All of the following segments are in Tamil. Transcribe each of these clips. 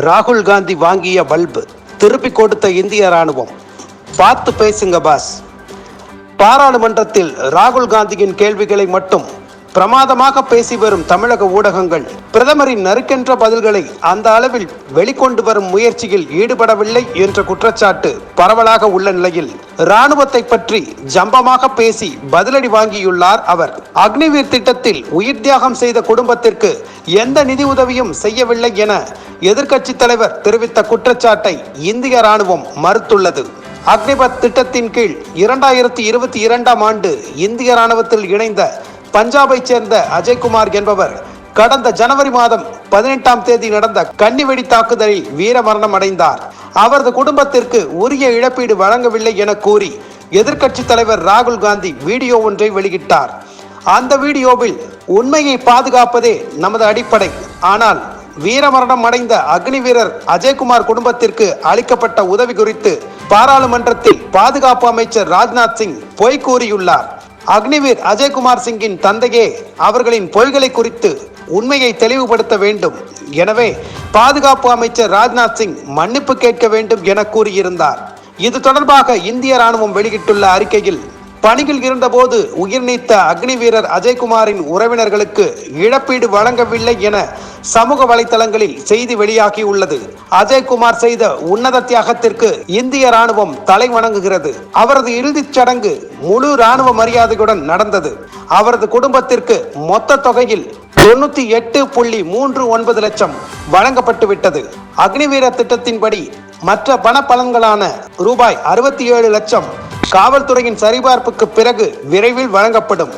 ராகுல் காந்தி வாங்கிய பல்பு. திருப்பி கொடுத்த இந்திய ராணுவம். பார்த்து பேசுங்க பாஸ். பாராளுமன்றத்தில் ராகுல் காந்தியின் கேள்விகளை மட்டும் பிரமாதமாக பேசி வரும் தமிழக ஊடகங்கள் பிரதமரின் நறுக்கென்ற பதில்களை அந்த அளவில் வெளிக்கொண்டு வரும் முயற்சியில் ஈடுபடவில்லை என்ற குற்றச்சாட்டு பரவலாக உள்ள நிலையில் ராணுவத்தை பற்றி ஜம்பமாக பேசி பதிலடி வாங்கியுள்ளார் அவர். அக்னிவீர் திட்டத்தில் உயிர் தியாகம் செய்த குடும்பத்திற்கு எந்த நிதி உதவியும் செய்யவில்லை என எதிர்க்கட்சித் தலைவர் தெரிவித்த குற்றச்சாட்டை இந்திய ராணுவம் மறுத்துள்ளது. அக்னிபத் திட்டத்தின் கீழ் இரண்டாயிரத்தி இருபத்தி இரண்டாம் ஆண்டு இந்திய ராணுவத்தில் இணைந்த பஞ்சாபைச் சேர்ந்த அஜய்குமார் என்பவர் கடந்த ஜனவரி மாதம் பதினெட்டாம் தேதி நடந்த கன்னிவெடி தாக்குதலில் வீரமரணம் அடைந்தார். அவரது குடும்பத்திற்கு உரிய இழப்பீடு வழங்கவில்லை என கூறி எதிர்க்கட்சித் தலைவர் ராகுல் காந்தி வீடியோ ஒன்றை வெளியிட்டார். அந்த வீடியோவில் உண்மையை பாதுகாப்பதே நமது அடிப்படை. ஆனால் வீரமரணம் அடைந்த அக்னி வீரர் அஜய்குமார் குடும்பத்திற்கு அளிக்கப்பட்ட உதவி குறித்து பாராளுமன்றத்தில் பாதுகாப்பு அமைச்சர் ராஜ்நாத் சிங் பொய் கூறியுள்ளார். அக்னிவீர் அஜய்குமார் சிங்கின் தந்தையே அவர்களின் பொய்களை குறித்து உண்மையை தெளிவுபடுத்த வேண்டும். எனவே பாதுகாப்பு அமைச்சர் ராஜ்நாத் சிங் மன்னிப்பு கேட்க வேண்டும் என கூறியிருந்தார். இது தொடர்பாக இந்திய ராணுவம் வெளியிட்டுள்ள அறிக்கையில் பணியில் இருந்தபோது உயிர் நீத்த அக்னி வீரர் அஜய்குமாரின் உறவினர்களுக்கு இழப்பீடு வழங்கவில்லை என சமூக வலைதளங்களில் செய்தி வெளியாகியுள்ளது. அஜய்குமார் செய்த உன்னத தியாகத்திற்கு இந்திய ராணுவம் தலை வணங்குகிறது. அவரது இறுதிச் சடங்கு முழு ராணுவ மரியாதையுடன் நடந்தது. அவரது குடும்பத்திற்கு மொத்த தொகையில் தொண்ணூத்தி எட்டு புள்ளி மூன்று ஒன்பது லட்சம் வழங்கப்பட்டு விட்டது. அக்னிவீர திட்டத்தின்படி மற்ற பண பலன்களான ரூபாய் அறுபத்தி ஏழு லட்சம் காவல்துறையின் சரிபார்ப்புக்கு பிறகு விரைவில் வழங்கப்படும்.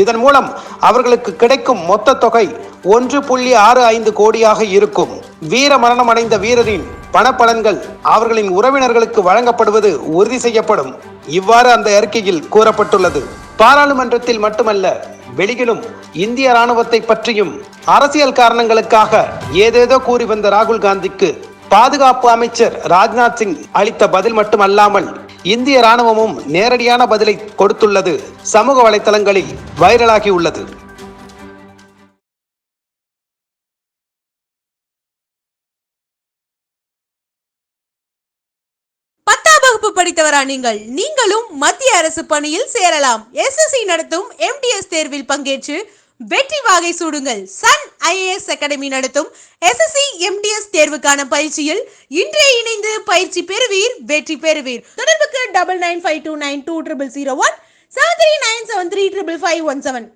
இதன் மூலம் அவர்களுக்கு கிடைக்கும் மொத்த தொகை ஒன்று புள்ளி ஆறு ஐந்து கோடியாக இருக்கும். வீர மரணம் அடைந்த வீரரின் பணப்பலன்கள் அவர்களின் உறவினர்களுக்கு வழங்கப்படுவது உறுதி செய்யப்படும். இவ்வாறு அந்த அறிக்கையில் கூறப்பட்டுள்ளது. பாராளுமன்றத்தில் மட்டுமல்ல வெளியிலும் இந்திய ராணுவத்தை பற்றியும் அரசியல் காரணங்களுக்காக ஏதேதோ கூறி வந்த ராகுல் காந்திக்கு பாதுகாப்பு அமைச்சர் ராஜ்நாத் சிங் அளித்த பதில் மட்டுமல்லாமல் இந்திய ராணுவமும் நேரடியான பதிலை கொடுத்துள்ளது. சமூக வலைத்தளங்களில் வைரலாகி உள்ளது. வகுப்பு படித்தவரா நீங்கள்? நீங்களும் மத்திய அரசு பணியில் சேரலாம். எஸ்எஸ்சி நடத்தும் எம்டிஎஸ் தேர்வில் பங்கேற்று வெற்றி வாகை சூடுங்கள். சன் ஐஏஎஸ் அகாடமி நடத்தும் எஸ்எஸ்சி எம்டிஎஸ் தேர்வுக்கான பயிற்சியில் இன்றே இணைந்து பயிற்சி பெறுவீர் வெற்றி பெறுவீர். at double nine five two nine two triple zero one seven three nine seven three triple five one seven.